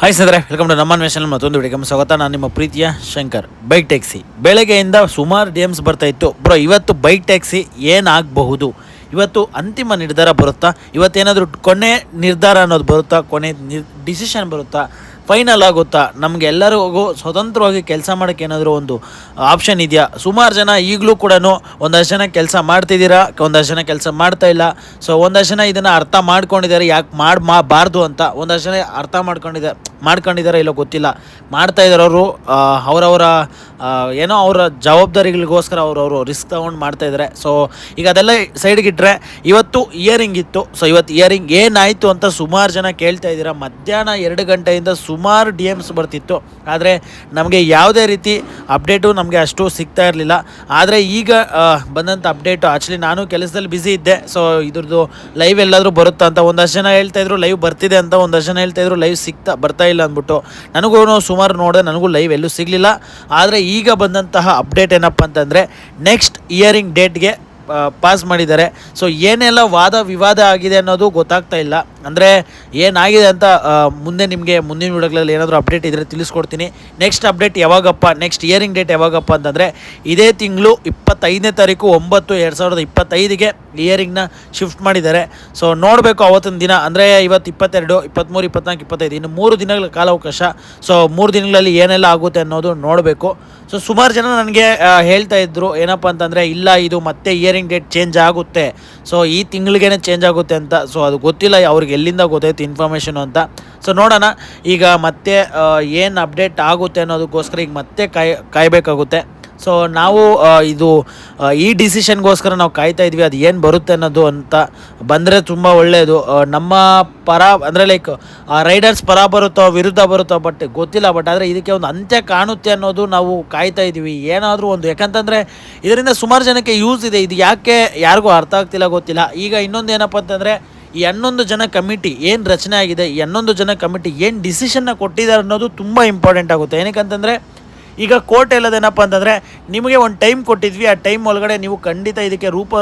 Hi ಸ್ನೇಹಿತರೆ welcome to ನಮ್ಮ national ಮತ್ತೊಂದು ವಿಡಿಯೋಗೆ ಸ್ವಾಗತ. ನಾನು ನಿಮ್ಮ ಪ್ರೀತಿಯ ಶಂಕರ್ ಬೈಕ್ ಟ್ಯಾಕ್ಸಿ ಬೆಳಗ್ಗೆಯಿಂದ ಸುಮಾರು ಡಿ ಬರ್ತಾ ಇತ್ತು. ಬ್ರೋ, ಇವತ್ತು ಬೈಕ್ ಟ್ಯಾಕ್ಸಿ ಏನಾಗಬಹುದು? ಇವತ್ತು ಅಂತಿಮ ನಿರ್ಧಾರ ಬರುತ್ತಾ? ಇವತ್ತೇನಾದರೂ ಕೊನೆ ನಿರ್ಧಾರ ಅನ್ನೋದು ಬರುತ್ತಾ? ಕೊನೆ ಡಿಸಿಷನ್ ಬರುತ್ತಾ? ಫೈನಲ್ ಆಗುತ್ತಾ? ನಮಗೆ ಎಲ್ಲರಿಗೂ ಸ್ವತಂತ್ರವಾಗಿ ಕೆಲಸ ಮಾಡೋಕ್ಕೆ ಏನಾದರೂ ಒಂದು ಆಪ್ಷನ್ ಇದೆಯಾ? ಸುಮಾರು ಜನ ಈಗಲೂ ಕೂಡ ಒಂದಷ್ಟು ಜನ ಕೆಲಸ ಮಾಡ್ತಿದ್ದೀರಾ? ಒಂದಷ್ಟು ಜನ ಕೆಲಸ ಮಾಡ್ತಾ ಇಲ್ಲ. ಸೊ ಒಂದಷ್ಟು ಜನ ಇದನ್ನು ಅರ್ಥ ಮಾಡ್ಕೊಂಡಿದ್ದಾರೆ. ಯಾಕೆ ಮಾಡಿ, ಮಾಡಬಾರ್ದು ಅಂತ ಒಂದಷ್ಟು ಜನ ಅರ್ಥ ಮಾಡ್ಕೊಂಡಿದ್ದಾರೆ ಮಾಡ್ಕೊಂಡಿದ್ದಾರೆ ಇಲ್ಲೋ ಗೊತ್ತಿಲ್ಲ. ಮಾಡ್ತಾ ಇದ್ದಾರೆ ಅವರು ಅವರವರ ಏನೋ ಅವರ ಜವಾಬ್ದಾರಿಗಳಿಗೋಸ್ಕರ ಅವರವರು ರಿಸ್ಕ್ ತಗೊಂಡು ಮಾಡ್ತಾ ಇದ್ದಾರೆ ಸೊ ಈಗ ಅದೆಲ್ಲ ಸೈಡ್ಗೆ ಇಟ್ಟರೆ ಇವತ್ತು ಇಯರಿಂಗ್ ಇತ್ತು. ಸೊ ಇವತ್ತು ಇಯರಿಂಗ್ ಏನಾಯಿತು ಅಂತ ಸುಮಾರು ಜನ ಕೇಳ್ತಾ ಇದ್ದೀರಾ. ಮಧ್ಯಾಹ್ನ ಎರಡು ಗಂಟೆಯಿಂದ ಸುಮಾರು ಡಿ ಎಮ್ಸ್ ಬರ್ತಿತ್ತು. ಆದರೆ ನಮಗೆ ಯಾವುದೇ ರೀತಿ ಅಪ್ಡೇಟು ನಮಗೆ ಅಷ್ಟು ಸಿಗ್ತಾ ಇರಲಿಲ್ಲ. ಆದರೆ ಈಗ ಬಂದಂಥ ಅಪ್ಡೇಟು ಆ್ಯಕ್ಚುಲಿ ನಾನು ಕೆಲಸದಲ್ಲಿ ಬ್ಯುಸಿ ಇದ್ದೆ. ಸೊ ಇದ್ರದ್ದು ಲೈವ್ ಎಲ್ಲಾದರೂ ಬರುತ್ತಾ ಅಂತ ಒಂದಷ್ಟು ಜನ ಹೇಳ್ತಾ ಇದ್ರು ಲೈವ್ ಬರ್ತಿದೆ ಅಂತ ಒಂದಷ್ಟು ಜನ ಹೇಳ್ತಾ ಇದ್ರು ಲೈವ್ ಸಿಗ್ತಾ, ಬರ್ತಾ ಇಲ್ಲ ಅಂದ್ಬಿಟ್ಟು. ನನಗೂ ಸುಮಾರು ನೋಡಿದೆ, ನನಗೂ ಲೈವ್ ಎಲ್ಲೂ ಸಿಗಲಿಲ್ಲ. ಆದರೆ ಈಗ ಬಂದಂತಹ ಅಪ್ಡೇಟ್ ಏನಪ್ಪ ಅಂತಂದರೆ ನೆಕ್ಸ್ಟ್ ಇಯರಿಂಗ್ ಡೇಟ್ಗೆ ಪಾಸ್ ಮಾಡಿದ್ದಾರೆ. ಸೊ ಏನೆಲ್ಲ ವಾದ ವಿವಾದ ಆಗಿದೆ ಅನ್ನೋದು ಗೊತ್ತಾಗ್ತಾ ಇಲ್ಲ. ಅಂದರೆ ಏನಾಗಿದೆ ಅಂತ ಮುಂದೆ ನಿಮಗೆ ಮುಂದಿನ ವಿಡಿಯೋಗಳಲ್ಲಿ ಏನಾದರೂ ಅಪ್ಡೇಟ್ ಇದ್ದರೆ ತಿಳಿಸ್ಕೊಡ್ತೀನಿ. ನೆಕ್ಸ್ಟ್ ಅಪ್ಡೇಟ್ ಯಾವಾಗಪ್ಪ ನೆಕ್ಸ್ಟ್ ಇಯರಿಂಗ್ ಡೇಟ್ ಯಾವಾಗಪ್ಪ ಅಂತಂದರೆ ಇದೇ ತಿಂಗಳು ಇಪ್ಪತ್ತೈದನೇ ತಾರೀಕು ಒಂಬತ್ತು ಎರಡು ಸಾವಿರದ ಇಪ್ಪತ್ತೈದಿಗೆ ಇಯರಿಂಗ್ನ ಶಿಫ್ಟ್ ಮಾಡಿದ್ದಾರೆ. ಸೊ ನೋಡಬೇಕು ಅವತ್ತಿನ ದಿನ, ಅಂದರೆ ಇವತ್ತು ಇಪ್ಪತ್ತೆರಡು ಇಪ್ಪತ್ತ್ಮೂರು ಇಪ್ಪತ್ನಾಲ್ಕು, ಇಪ್ಪತ್ತೈದು, ಇನ್ನು ಮೂರು ದಿನಗಳ ಕಾಲಾವಕಾಶ. ಸೊ ಮೂರು ದಿನಗಳಲ್ಲಿ ಏನೆಲ್ಲ ಆಗುತ್ತೆ ಅನ್ನೋದು ನೋಡಬೇಕು. ಸೊ ಸುಮಾರು ಜನ ನನಗೆ ಹೇಳ್ತಾ ಇದ್ರು, ಏನಪ್ಪ ಅಂತಂದರೆ ಇಲ್ಲ, ಇದು ಮತ್ತೆ ಇಯರಿಂಗ್ ಡೇಟ್ ಚೇಂಜ್ ಆಗುತ್ತೆ. ಸೊ ಈ ತಿಂಗಳಿಗೇನೆ ಚೇಂಜ್ ಆಗುತ್ತೆ ಅಂತ. ಸೊ ಅದು ಗೊತ್ತಿಲ್ಲ, ಅವ್ರಿಗೆ ಎಲ್ಲಿಂದ ಗೊತ್ತಾಯ್ತು ಇನ್ಫಾರ್ಮೇಷನು ಅಂತ. ಸೊ ನೋಡೋಣ. ಈಗ ಮತ್ತೆ ಏನು ಅಪ್ಡೇಟ್ ಆಗುತ್ತೆ ಅನ್ನೋದಕ್ಕೋಸ್ಕರ ಈಗ ಮತ್ತೆ ಕಾಯ್, ಕಾಯಬೇಕಾಗುತ್ತೆ. ಸೊ ನಾವು ಇದು ಈ ಡಿಸಿಷನ್ಗೋಸ್ಕರ ನಾವು ಕಾಯ್ತಾ ಇದ್ವಿ. ಅದು ಏನು ಬರುತ್ತೆ ಅನ್ನೋದು ಅಂತ ಬಂದರೆ ತುಂಬ ಒಳ್ಳೆಯದು ನಮ್ಮ ಪರ, ಅಂದರೆ ಲೈಕ್ ರೈಡರ್ಸ್ ಪರ ಬರುತ್ತೋ ವಿರುದ್ಧ ಬರುತ್ತೋ ಬಟ್ ಗೊತ್ತಿಲ್ಲ. ಬಟ್ ಆದರೆ ಇದಕ್ಕೆ ಒಂದು ಅಂತ್ಯ ಕಾಣುತ್ತೆ ಅನ್ನೋದು ನಾವು ಕಾಯ್ತಾ ಇದ್ದೀವಿ ಏನಾದರೂ ಒಂದು, ಯಾಕಂತಂದರೆ ಇದರಿಂದ ಸುಮಾರು ಜನಕ್ಕೆ ಯೂಸ್ ಇದೆ. ಇದು ಯಾಕೆ, ಯಾರಿಗೂ ಅರ್ಥ ಆಗ್ತಿಲ್ಲ ಗೊತ್ತಿಲ್ಲ. ಈಗ ಇನ್ನೊಂದು ಏನಪ್ಪ ಅಂತಂದರೆ ಈ ಹನ್ನೊಂದು ಜನ ಕಮಿಟಿ ಏನು ರಚನೆ ಆಗಿದೆ, ಈ ಹನ್ನೊಂದು ಜನ ಕಮಿಟಿ ಏನು ಡಿಸಿಷನ್ನ ಕೊಟ್ಟಿದ್ದಾರೆ ಅನ್ನೋದು ತುಂಬ ಇಂಪಾರ್ಟೆಂಟ್ ಆಗುತ್ತೆ. ಏನಕ್ಕಂತಂದರೆ, ಈಗ ಕೋರ್ಟ್ ಹೇಳೋದೇನಪ್ಪ ಅಂತಂದರೆ, ನಿಮಗೆ ಒಂದು ಟೈಮ್ ಕೊಟ್ಟಿದ್ವಿ, ಆ ಟೈಮ್ ಒಳಗಡೆ ನೀವು ಖಂಡಿತ ಇದಕ್ಕೆ ರೂಪ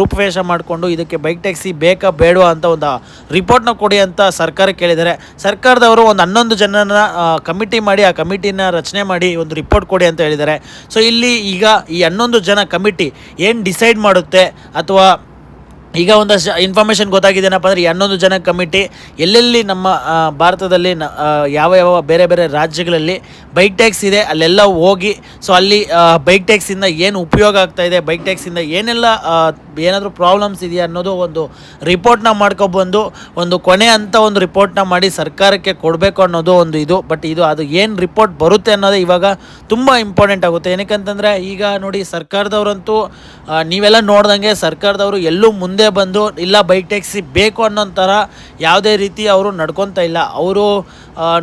ರೂಪವೇಷ ಮಾಡಿಕೊಂಡು ಇದಕ್ಕೆ ಬೈಕ್ ಟ್ಯಾಕ್ಸಿ ಬೇಕಾ ಬೇಡವಾ ಅಂತ ಒಂದು ರಿಪೋರ್ಟ್ನ ಕೊಡಿ ಅಂತ ಸರ್ಕಾರ ಕೇಳಿದ್ದಾರೆ. ಸರ್ಕಾರದವರು ಒಂದು ಹನ್ನೊಂದು ಜನನ ಕಮಿಟಿ ಮಾಡಿ, ಆ ಕಮಿಟಿನ ರಚನೆ ಮಾಡಿ ಒಂದು ರಿಪೋರ್ಟ್ ಕೊಡಿ ಅಂತ ಹೇಳಿದ್ದಾರೆ. ಸೊ ಇಲ್ಲಿ ಈಗ ಈ ಹನ್ನೊಂದು ಜನ ಕಮಿಟಿ ಏನು ಡಿಸೈಡ್ ಮಾಡುತ್ತೆ, ಅಥವಾ ಈಗ ಒಂದಷ್ಟು ಇನ್ಫಾರ್ಮೇಷನ್ ಗೊತ್ತಾಗಿದೆನಪ್ಪ ಅಂದರೆ ಹನ್ನೊಂದು ಜನ ಕಮಿಟಿ ಎಲ್ಲೆಲ್ಲಿ ನಮ್ಮ ಭಾರತದಲ್ಲಿ ಯಾವ ಯಾವ ಬೇರೆ ಬೇರೆ ರಾಜ್ಯಗಳಲ್ಲಿ ಬೈಕ್ ಟ್ಯಾಕ್ಸ್ ಇದೆ, ಅಲ್ಲೆಲ್ಲ ಹೋಗಿ ಸೊ ಅಲ್ಲಿ ಬೈಕ್ ಟ್ಯಾಕ್ಸಿಂದ ಏನು ಉಪಯೋಗ ಆಗ್ತಾ ಇದೆ ಬೈಕ್ ಟ್ಯಾಕ್ಸಿಂದ ಏನೆಲ್ಲ ಏನಾದರೂ ಪ್ರಾಬ್ಲಮ್ಸ್ ಇದೆಯಾ ಅನ್ನೋದು ಒಂದು ರಿಪೋರ್ಟ್ನ ಮಾಡ್ಕೊಬಂದು, ಒಂದು ಕೊನೆ ಅಂತ ಒಂದು ರಿಪೋರ್ಟ್ನ ಮಾಡಿ ಸರ್ಕಾರಕ್ಕೆ ಕೊಡಬೇಕು ಅನ್ನೋದು ಒಂದು ಇದು. ಬಟ್ ಇದು, ಅದು ಏನು ರಿಪೋರ್ಟ್ ಬರುತ್ತೆ ಅನ್ನೋದು ಇವಾಗ ತುಂಬ ಇಂಪಾರ್ಟೆಂಟ್ ಆಗುತ್ತೆ. ಏನಕ್ಕೆ ಅಂತಂದರೆ ಈಗ ನೋಡಿ ಸರ್ಕಾರದವರಂತೂ ನೀವೆಲ್ಲ ನೋಡ್ದಂಗೆ ಸರ್ಕಾರದವರು ಎಲ್ಲೂ ಮುಂದೆ ಬಂದು ಇಲ್ಲ ಬೈಕ್ ಟ್ಯಾಕ್ಸಿ ಬೇಕು ಅನ್ನೋ ಥರ ಯಾವುದೇ ರೀತಿ ಅವರು ನಡ್ಕೊತಾ ಇಲ್ಲ. ಅವರು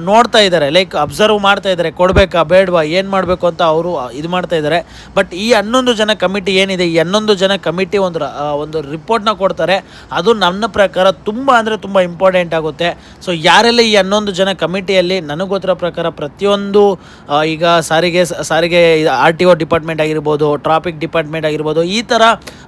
ನೋಡ್ತಾ ಇದ್ದಾರೆ, ಲೈಕ್ ಅಬ್ಸರ್ವ್ ಮಾಡ್ತಾ ಇದ್ದಾರೆ, ಕೊಡಬೇಕಾ, ಬೇಡವಾ, ಏನು ಮಾಡಬೇಕು ಅಂತ ಅವರು ಇದು ಮಾಡ್ತಾ ಇದ್ದಾರೆ. ಬಟ್ ಈ ಹನ್ನೊಂದು ಜನ ಕಮಿಟಿ ಏನಿದೆ, ಈ ಹನ್ನೊಂದು ಜನ ಕಮಿಟಿ ಒಂದು ಒಂದು ರಿಪೋರ್ಟ್ನ ಕೊಡ್ತಾರೆ. ಅದು ನನ್ನ ಪ್ರಕಾರ ತುಂಬ ಅಂದರೆ ತುಂಬ ಇಂಪಾರ್ಟೆಂಟ್ ಆಗುತ್ತೆ. ಸೊ ಯಾರೆಲ್ಲ ಈ ಹನ್ನೊಂದು ಜನ ಕಮಿಟಿಯಲ್ಲಿ, ನನಗೆ ಗೊತ್ತಿರೋ ಪ್ರಕಾರ ಪ್ರತಿಯೊಂದು ಈಗ ಸಾರಿಗೆ ಸಾರಿಗೆ ಆರ್ ಟಿ ಒ ಡಿಪಾರ್ಟ್ಮೆಂಟ್ ಆಗಿರ್ಬೋದು, ಟ್ರಾಫಿಕ್ ಡಿಪಾರ್ಟ್ಮೆಂಟ್ ಆಗಿರ್ಬೋದು, ಈ ಥರ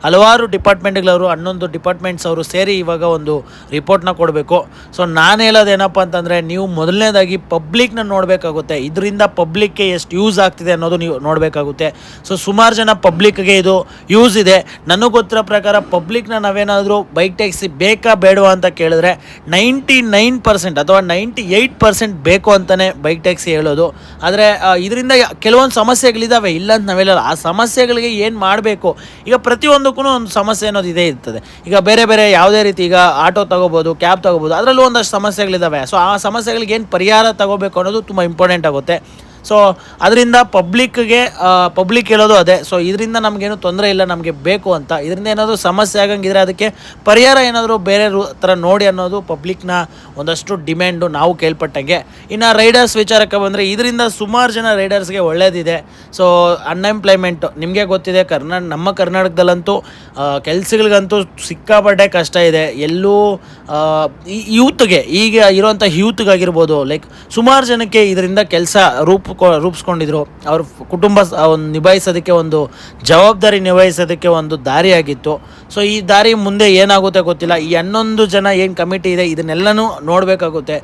ಹಲವಾರು ಡಿಪಾರ್ಟ್ಮೆಂಟ್ಗಳವರು ಹನ್ನೊಂದು ಡಿಪಾರ್ಟ್ಮೆಂಟ್ಸ್ ಅವರು ಸೇರಿ ಇವಾಗ ಒಂದು ರಿಪೋರ್ಟ್ನ ಕೊಡಬೇಕು. ಸೊ ನಾನು ಹೇಳೋದೇನಪ್ಪ ಅಂತಂದರೆ ನೀವು ಮೊದಲನೇದಾಗಿ ಪಬ್ಲಿಕ್ನ ನೋಡಬೇಕಾಗುತ್ತೆ. ಇದರಿಂದ ಪಬ್ಲಿಕ್ಗೆ ಎಷ್ಟು ಯೂಸ್ ಆಗ್ತಿದೆ ಅನ್ನೋದು ನೀವು ನೋಡಬೇಕಾಗುತ್ತೆ. ಸೊ ಸುಮಾರು ಜನ ಪಬ್ಲಿಕ್ಗೆ ಇದು ಯೂಸ್ ಇದೆ. ನನಗೆ ಗೊತ್ತಿರೋ ಪ್ರಕಾರ ಪಬ್ಲಿಕ್ನ ನಾವೇನಾದರೂ ಬೈಕ್ ಟ್ಯಾಕ್ಸಿ ಬೇಕಾ ಬೇಡವಾ ಅಂತ ಕೇಳಿದ್ರೆ ನೈಂಟಿ ನೈನ್ ಪರ್ಸೆಂಟ್ ಅಥವಾ ನೈಂಟಿ ಏಯ್ಟ್ ಪರ್ಸೆಂಟ್ ಬೇಕು ಅಂತಲೇ ಬೈಕ್ ಟ್ಯಾಕ್ಸಿ ಹೇಳೋದು. ಆದರೆ ಇದರಿಂದ ಕೆಲವೊಂದು ಸಮಸ್ಯೆಗಳಿದ್ದಾವೆ ಇಲ್ಲ ಅಂತ ನಾವೆಲ್ಲ ಆ ಸಮಸ್ಯೆಗಳಿಗೆ ಏನು ಮಾಡಬೇಕು? ಈಗ ಪ್ರತಿಯೊಂದಕ್ಕೂ ಒಂದು ಸಮಸ್ಯೆ ಅನ್ನೋದು ಇದೇ ಇರ್ತದೆ. ಈಗ ಬೇರೆ ಬೇರೆ ಯಾವುದೇ ರೀತಿ ಈಗ ಆಟೋ ತಗೋಬೋದು, ಕ್ಯಾಬ್ ತಗೋಬೋದು, ಅದರಲ್ಲೂ ಒಂದಷ್ಟು ಸಮಸ್ಯೆಗಳಿದ್ದಾವೆ ಸೊ ಆ ಸಮಸ್ಯೆಗಳಿಗೆ ಏನು ಪರಿಹಾರ ತಗೋಬೇಕು ಅನ್ನೋದು ತುಂಬ ಇಂಪಾರ್ಟೆಂಟ್ ಆಗುತ್ತೆ. ಸೊ ಅದರಿಂದ ಪಬ್ಲಿಕ್ಗೆ ಪಬ್ಲಿಕ್ ಹೇಳೋದು ಅದೇ. ಸೊ ಇದರಿಂದ ನಮಗೇನು ತೊಂದರೆ ಇಲ್ಲ, ನಮಗೆ ಬೇಕು ಅಂತ. ಇದರಿಂದ ಏನಾದರೂ ಸಮಸ್ಯೆ ಆಗಂಗಿದ್ರೆ ಅದಕ್ಕೆ ಪರಿಹಾರ ಏನಾದರೂ ಬೇರೆ ಥರ ನೋಡಿ ಅನ್ನೋದು ಪಬ್ಲಿಕ್ನ ಒಂದಷ್ಟು ಡಿಮ್ಯಾಂಡು ನಾವು ಕೇಳ್ಪಟ್ಟಂಗೆ. ಇನ್ನು ರೈಡರ್ಸ್ ವಿಚಾರಕ್ಕೆ ಬಂದರೆ ಇದರಿಂದ ಸುಮಾರು ಜನ ರೈಡರ್ಸ್ಗೆ ಒಳ್ಳೇದಿದೆ. ಸೊ ಅನ್ಎಂಪ್ಲಾಯ್ಮೆಂಟು ನಿಮಗೆ ಗೊತ್ತಿದೆ ಕರ್ನಾ ನಮ್ಮ ಕರ್ನಾಟಕದಲ್ಲಂತೂ ಕೆಲಸಗಳಿಗಂತೂ ಸಿಕ್ಕಾಪಟ್ಟೆ ಕಷ್ಟ ಇದೆ. ಎಲ್ಲೂ ಯೂತ್ಗೆ ಈಗ ಇರೋಂಥ ಯೂತ್ಗಾಗಿರ್ಬೋದು ಲೈಕ್ ಸುಮಾರು ಜನಕ್ಕೆ ಇದರಿಂದ ಕೆಲಸ ರೂಪ ರೂಪಿಸ್ಕೊ ರೂಪಿಸ್ಕೊಂಡಿದ್ರು. ಅವ್ರ ಕುಟುಂಬ ಒಂದು ನಿಭಾಯಿಸೋದಕ್ಕೆ ಒಂದು ಜವಾಬ್ದಾರಿ ನಿಭಾಯಿಸೋದಕ್ಕೆ ಒಂದು ದಾರಿಯಾಗಿತ್ತು. ಸೊ, ಈ ದಾರಿ ಮುಂದೆ ಏನಾಗುತ್ತೆ ಗೊತ್ತಿಲ್ಲ. ಈ ಹನ್ನೊಂದು ಜನ ಏನು ಕಮಿಟಿ ಇದೆ, ಇದನ್ನೆಲ್ಲನೂ ನೋಡಬೇಕಾಗುತ್ತೆ.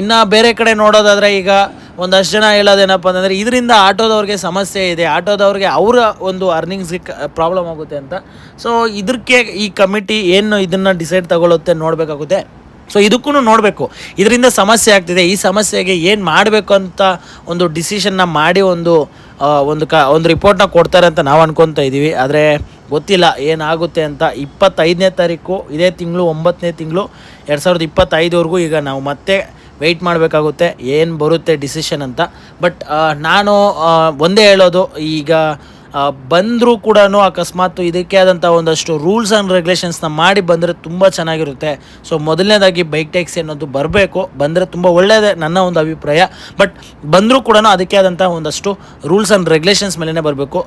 ಇನ್ನು ಬೇರೆ ಕಡೆ ನೋಡೋದಾದರೆ ಈಗ ಒಂದಷ್ಟು ಜನ ಹೇಳೋದೇನಪ್ಪ ಅಂತಂದರೆ, ಇದರಿಂದ ಆಟೋದವ್ರಿಗೆ ಸಮಸ್ಯೆ ಇದೆ. ಆಟೋದವ್ರಿಗೆ ಅವರ ಒಂದು ಅರ್ನಿಂಗ್ಸ್ಗೆ ಪ್ರಾಬ್ಲಮ್ ಆಗುತ್ತೆ ಅಂತ. ಸೊ ಇದಕ್ಕೆ ಈ ಕಮಿಟಿ ಏನು ಇದನ್ನು ಡಿಸೈಡ್ ತಗೊಳ್ಳುತ್ತೆ ನೋಡಬೇಕಾಗುತ್ತೆ. ಸೊ ಇದಕ್ಕೂ ನೋಡಬೇಕು. ಇದರಿಂದ ಸಮಸ್ಯೆ ಆಗ್ತಿದೆ. ಈ ಸಮಸ್ಯೆಗೆ ಏನು ಮಾಡಬೇಕು ಅಂತ ಒಂದು ಡಿಸಿಷನ್ನ ಮಾಡಿ ಒಂದು ಒಂದು ಕ, ಒಂದು ರಿಪೋರ್ಟ್ನ ಕೊಡ್ತಾರೆ ಅಂತ ನಾವು ಅನ್ಕೊತಾ ಇದ್ದೀವಿ ಆದರೆ ಗೊತ್ತಿಲ್ಲ ಏನಾಗುತ್ತೆ ಅಂತ ಇಪ್ಪತ್ತೈದನೇ ತಾರೀಕು, ಇದೇ ತಿಂಗಳು ಒಂಬತ್ತನೇ ತಿಂಗಳು, ಎರಡು ಸಾವಿರದ ಇಪ್ಪತ್ತೈದುವರೆಗೂ ಈಗ ನಾವು ಮತ್ತೆ ವೆಯ್ಟ್ ಮಾಡಬೇಕಾಗುತ್ತೆ. ಏನು ಬರುತ್ತೆ ಡಿಸಿಷನ್ ಅಂತ. ಬಟ್ ನಾನು ಒಂದೇ ಹೇಳೋದು, ಈಗ ಬಂದರೂ ಕೂಡ ಅಕಸ್ಮಾತ್ ಇದಕ್ಕೆ ಆದಂಥ ಒಂದಷ್ಟು ರೂಲ್ಸ್ ಆ್ಯಂಡ್ ರೆಗ್ಯುಲೇಷನ್ಸ್ನ ಮಾಡಿ ಬಂದರೆ ತುಂಬ ಚೆನ್ನಾಗಿರುತ್ತೆ. ಸೊ ಮೊದಲನೇದಾಗಿ ಬೈಕ್ ಟ್ಯಾಕ್ಸಿ ಅನ್ನೋದು ಬರಬೇಕು. ಬಂದರೆ ತುಂಬ ಒಳ್ಳೆಯದೇ ನನ್ನ ಒಂದು ಅಭಿಪ್ರಾಯ. ಬಟ್ ಬಂದರೂ ಕೂಡ ಅದಕ್ಕೆ ಆದಂಥ ಒಂದಷ್ಟು ರೂಲ್ಸ್ ಆ್ಯಂಡ್ ರೆಗ್ಯುಲೇಷನ್ಸ್ ಮೇಲೇ ಬರಬೇಕು.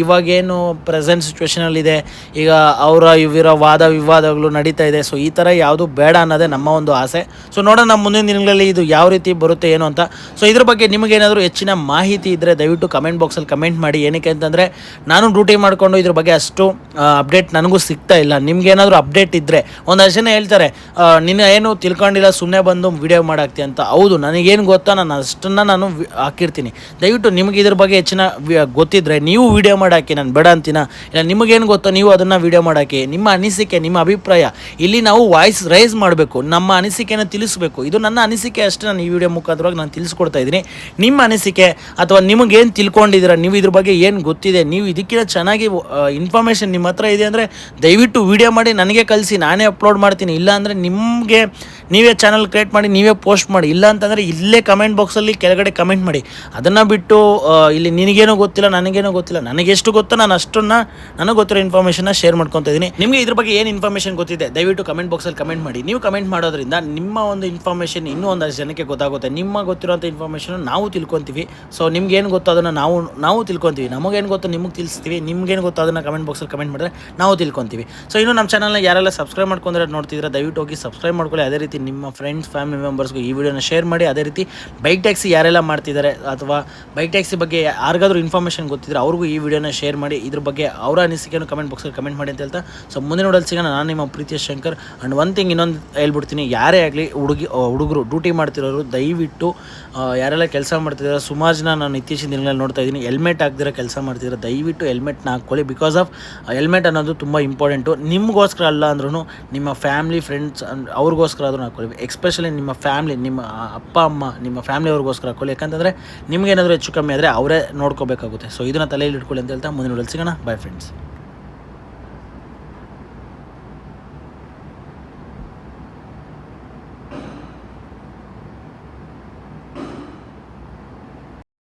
ಇವಾಗೇನು ಪ್ರೆಸೆಂಟ್ ಸಿಚುವೇಷನಲ್ಲಿದೆ ಈಗ ಅವರ ಇವರ ವಾದ ವಿವಾದಗಳು ನಡೀತಾ ಇದೆ. ಸೊ ಈ ಥರ ಯಾವುದು ಬೇಡ ಅನ್ನೋದೇ ನಮ್ಮ ಒಂದು ಆಸೆ. ಸೊ ನೋಡೋಣ ಮುಂದಿನ ದಿನಗಳಲ್ಲಿ ಇದು ಯಾವ ರೀತಿ ಬರುತ್ತೆ, ಏನು ಅಂತ. ಸೊ ಇದ್ರ ಬಗ್ಗೆ ನಿಮಗೇನಾದರೂ ಹೆಚ್ಚಿನ ಮಾಹಿತಿ ಇದ್ದರೆ ದಯವಿಟ್ಟು ಕಮೆಂಟ್ ಬಾಕ್ಸಲ್ಲಿ ಕಮೆಂಟ್ ಮಾಡಿ. ಏನಕ್ಕೆ ಅಂತಂದರೆ ನಾನು ಡ್ಯೂಟಿ ಮಾಡಿಕೊಂಡು ಇದ್ರ ಬಗ್ಗೆ ಅಷ್ಟು ಅಪ್ಡೇಟ್ ನನಗೂ ಸಿಗ್ತಾ ಇಲ್ಲ. ನಿಮ್ಗೇನಾದರೂ ಅಪ್ಡೇಟ್ ಇದ್ದರೆ ಒಂದಷ್ಟು ಜನ ಹೇಳ್ತಾರೆ ನಿನ್ನ ಏನು ತಿಳ್ಕೊಂಡಿಲ್ಲ ಸುಮ್ಮನೆ ಬಂದು ವಿಡಿಯೋ ಮಾಡಾಕ್ತಿ ಅಂತ. ಹೌದು, ನನಗೇನು ಗೊತ್ತಾ ನಾನು ಅಷ್ಟನ್ನು ನಾನು ಹಾಕಿರ್ತೀನಿ. ದಯವಿಟ್ಟು ನಿಮಗೆ ಇದ್ರ ಬಗ್ಗೆ ಹೆಚ್ಚಿನ ಗೊತ್ತಿದ್ದರೆ ನೀವು ವಿಡಿಯೋ ಮಾಡಾಕಿ, ನಾನು ಬೇಡ ಅಂತೀನ? ಇಲ್ಲ, ನಿಮಗೇನು ಗೊತ್ತೋ ನೀವು ಅದನ್ನು ವಿಡಿಯೋ ಮಾಡಾಕಿ. ನಿಮ್ಮ ಅನಿಸಿಕೆ, ನಿಮ್ಮ ಅಭಿಪ್ರಾಯ, ಇಲ್ಲಿ ನಾವು ವಾಯ್ಸ್ ರೈಸ್ ಮಾಡಬೇಕು, ನಮ್ಮ ಅನಿಸಿಕೆನ ತಿಳಿಸಬೇಕು. ಇದು ನನ್ನ ಅನಿಸಿಕೆ ಅಷ್ಟೇ ನಾನು ಈ ವಿಡಿಯೋ ಮುಖಾಂತರವಾಗಿ ನಾನು ತಿಳಿಸ್ಕೊಡ್ತಾ ಇದ್ದೀನಿ. ನಿಮ್ಮ ಅನಿಸಿಕೆ ಅಥವಾ ನಿಮಗೇನು ತಿಳ್ಕೊಂಡಿದ್ದೀರಾ, ನೀವು ಇದ್ರ ಬಗ್ಗೆ ಏನು ಗೊತ್ತಿದೆ ನೀವು ಇದಕ್ಕಿಂತ ಚೆನ್ನಾಗಿ ಇನ್ಫಾರ್ಮೇಷನ್ ನಿಮ್ಮ ಹತ್ರ ಇದೆ ಅಂದರೆ ದಯವಿಟ್ಟು ವೀಡಿಯೋ ಮಾಡಿ, ನನಗೆ ಕಳಿಸಿ. ನಾನೇ ಅಪ್ಲೋಡ್ ಮಾಡ್ತೀನಿ. ಇಲ್ಲ ಅಂದರೆ ನಿಮಗೆ ನೀವೇ ಚಾನಲ್ ಕ್ರಿಯೇಟ್ ಮಾಡಿ, ನೀವೇ ಪೋಸ್ಟ್ ಮಾಡಿ. ಇಲ್ಲ ಅಂತಂದರೆ ಇಲ್ಲೇ ಕಮೆಂಟ್ ಬಾಕ್ಸಲ್ಲಿ ಕೆಳಗಡೆ ಕಮೆಂಟ್ ಮಾಡಿ. ಅದನ್ನು ಬಿಟ್ಟು ಇಲ್ಲಿ ನಿನಗೇನೋ ಗೊತ್ತಿಲ್ಲ, ನನಗೇನೋ ಗೊತ್ತಿಲ್ಲ, ನನಗೆ ಎಷ್ಟು ಗೊತ್ತೋ ನಾನು ಅಷ್ಟನ್ನು, ನನಗೆ ಗೊತ್ತಿರೋ ಇನ್ಫಾರ್ಮೇಷನ್ನ ಶೇರ್ ಮಾಡ್ಕೊತಾ ಇದ್ದೀನಿ. ನಿಮಗೆ ಇದ್ರ ಬಗ್ಗೆ ಏನು ಇನ್ಫಾರ್ಮೇಷನ್ ಗೊತ್ತಿದೆ, ದಯವಿಟ್ಟು ಕಮೆಂಟ್ ಬಾಕ್ಸಲ್ಲಿ ಕಮೆಂಟ್ ಮಾಡಿ. ನೀವು ಕಮೆಂಟ್ ಮಾಡೋದ್ರಿಂದ ನಿಮ್ಮ ಒಂದು ಇನ್ಫಾರ್ಮೇಷನ್ ಇನ್ನೂ ಒಂದಷ್ಟು ಜನಕ್ಕೆ ಗೊತ್ತಾಗುತ್ತೆ. ನಿಮ್ಮ ಗೊತ್ತಿರೋಂಥ ಇನ್ಫಾರ್ಮೇಷನ್ ನಾವು ತಿಳ್ಕೊತೀವಿ. ಸೊ ನಿಮ್ಗೇನು ಗೊತ್ತೋ ಅದನ್ನು ನಾವು ನಾವು ತಿಳ್ಕೊತೀವಿ. ನಮಗೇನು ಗೊತ್ತೋ ನಿಮಗೆ ತಿಳಿಸ್ತೀವಿ. ನಿಮ್ಗೇನು ಗೊತ್ತೋ ಅದನ್ನು ಕಮೆಂಟ್ ಬಾಕ್ಸಲ್ಲಿ ಕಮೆಂಟ್ ಮಾಡಿದ್ರೆ ನಾವು ತಿಳ್ಕೊತೀವಿ. ಸೊ ಇನ್ನು ನಮ್ಮ ಚಾನಲ್ನ ಯಾರೆಲ್ಲ ಸಬ್ಸ್ಕ್ರೈಬ್ ಮಾಡ್ಕೊಂಡ್ರೆ ನೋಡ್ತಿದ್ರೆ ದಯವಿಟ್ಟು ಹೋಗಿ ಸಬ್ಸ್ಕ್ರೈಬ್ ಮಾಡ್ಕೊಳ್ಳಿ. ಅದೇ ರೀತಿ ನಿಮ್ಮ ಫ್ರೆಂಡ್ಸ್ ಫ್ಯಾಮಿಲಿ ಮೆಂಬರ್ಸ್ಗೂ ಈ ವಿಡಿಯೋನ ಶೇರ್ ಮಾಡಿ. ಅದೇ ರೀತಿ ಬೈಕ್ ಟ್ಯಾಕ್ಸಿ ಯಾರೆಲ್ಲ ಮಾಡ್ತಿದ್ದಾರೆ ಅಥವಾ ಬೈಕ್ ಟ್ಯಾಕ್ಸಿ ಬಗ್ಗೆ ಯಾರಿಗಾದ್ರೂ ಇನ್ಫಾರ್ಮೇಷನ್ ಗೊತ್ತಿದ್ರೆ ಅವ್ರಿಗೂ ಈ ವಿಡಿಯೋನ ಶೇರ್ ಮಾಡಿ. ಇದ್ರ ಬಗ್ಗೆ ಅವರ ಅನಿಸಿಕೆಯನ್ನು ಕಮೆಂಟ್ ಬಾಕ್ಸಲ್ಲಿ ಕಮೆಂಟ್ ಮಾಡಿ ಅಂತ ಹೇಳ್ತಾ. ಸೊ ಮುಂದಿನ ನೋಡಲ್ ಸಿಗೋಣ. ನಾನು ನಿಮ್ಮ ಪ್ರೀತಿಯ ಶಂಕರ್. ಆ್ಯಂಡ್ ಒನ್ ಥಿಂಗ್ ಇನ್ನೊಂದು ಹೇಳ್ಬಿಡ್ತೀನಿ. ಯಾರೇ ಆಗಲಿ ಹುಡುಗಿ ಹುಡುಗರು ಡ್ಯೂಟಿ ಮಾಡ್ತಿರೋರು, ದಯವಿಟ್ಟು ಯಾರೆಲ್ಲ ಕೆಲಸ ಮಾಡ್ತಿದ್ದಾರೆ ಸುಮಾರು ಜನ ನಾನು ಇತ್ತೀಚಿನ ದಿನಗಳಲ್ಲಿ ನೋಡ್ತಾ ಇದ್ದೀನಿ. ಹೆಲ್ಮೆಟ್ ಹಾಕ್ದಿರೋ ಕೆಲಸ ಮಾಡ್ತಿದ್ರೆ. ದಯವಿಟ್ಟು ಹೆಲ್ಮೆಟ್ನ ಹಾಕ್ಕೊಳ್ಳಿ. ಬಿಕಾಸ್ ಆಫ್ ಹೆಲ್ಮೆಟ್ ಅನ್ನೋದು ತುಂಬ ಇಂಪಾರ್ಟೆಂಟು ನಿಮಗೋಸ್ಕರ ಅಲ್ಲ ಅಂದ್ರೂ ನಿಮ್ಮ ಫ್ಯಾಮ್ಲಿ ಫ್ರೆಂಡ್ಸ್ ಅವ್ರಿಗೋಸ್ಕರ ಆದ್ರೂ ಹಾಕ್ಕೊಳ್ಳಿ ಎಕ್ಸ್ಪೆಷಲಿ ನಿಮ್ಮ ಫ್ಯಾಮ್ಲಿ ನಿಮ್ಮ ಅಪ್ಪ, ಅಮ್ಮ, ನಿಮ್ಮ ಫ್ಯಾಮ್ಲಿಯವ್ರಿಗೋಸ್ಕರ ಹಾಕೊಳ್ಳಿ. ಯಾಕಂತಂದರೆ ನಿಮಗೇನಾದರೂ ಹೆಚ್ಚು ಕಮ್ಮಿ ಆದರೆ ಅವರೇ ನೋಡ್ಕೋಬೇಕಾಗುತ್ತೆ. ಸೊ ಇದನ್ನು ತಲೆಯಲ್ಲಿ ಇಟ್ಕೊಳ್ಳಿ ಅಂತ ಹೇಳ್ತಾ ಮುಂದಿನ ಸಿಗೋಣ. By friends